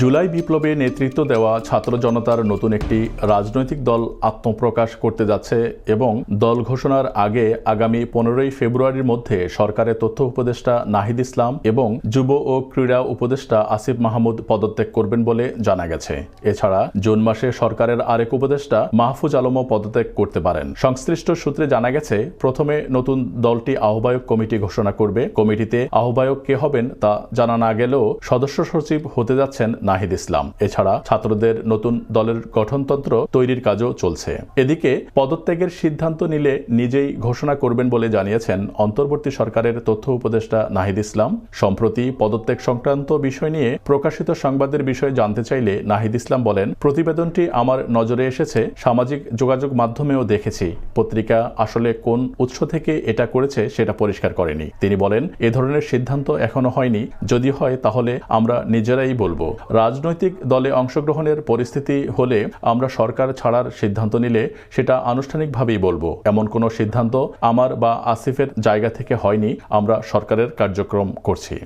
জুলাই বিপ্লবে নেতৃত্ব দেওয়া ছাত্র জনতার নতুন একটি রাজনৈতিক দল আত্মপ্রকাশ করতে যাচ্ছে এবং দল ঘোষণার আগে আগামী পনেরোই ফেব্রুয়ারির মধ্যে সরকারের তথ্য উপদেষ্টা নাহিদ ইসলাম এবং যুব ও ক্রীড়া উপদেষ্টা আসিফ মাহমুদ পদত্যাগ করবেন বলে জানা গেছে। এছাড়া জুন মাসে সরকারের আরেক উপদেষ্টা মাহফুজ আলমও পদত্যাগ করতে পারেন। সংশ্লিষ্ট সূত্রে জানা গেছে, প্রথমে নতুন দলটি আহ্বায়ক কমিটি ঘোষণা করবে। কমিটিতে আহ্বায়ক কে হবেন তা জানা না গেলেও সদস্য সচিব হতে যাচ্ছেন নাহিদ ইসলাম। এছাড়া ছাত্রদের নতুন দলের গঠনতন্ত্র তৈরির কাজও চলছে। এদিকে পদত্যাগের সিদ্ধান্ত নিলে নিজেই ঘোষণা করবেন বলে জানিয়েছেন অন্তর্বর্তী সরকারের তথ্য উপদেষ্টা নাহিদ ইসলাম। সম্প্রতি পদত্যাগ সংক্রান্ত বিষয় নিয়ে প্রকাশিত সংবাদের বিষয়ে জানতে চাইলে নাহিদ ইসলাম বলেন, প্রতিবেদনটি আমার নজরে এসেছে, সামাজিক যোগাযোগ মাধ্যমেও দেখেছি। পত্রিকা আসলে কোন উৎস থেকে এটা করেছে সেটা পরিষ্কার করেনি। তিনি বলেন, এ ধরনের সিদ্ধান্ত এখনও হয়নি। যদি হয় তাহলে আমরা নিজেরাই বলব। রাজনৈতিক দলে অংশগ্রহণের পরিস্থিতি হলে আমরা সরকার ছাড়ার সিদ্ধান্ত নিলে সেটা আনুষ্ঠানিকভাবেই বলব। এমন কোনো সিদ্ধান্ত আমার বা আসিফের জায়গা থেকে হয়নি, আমরা সরকারের কার্যক্রম করছি।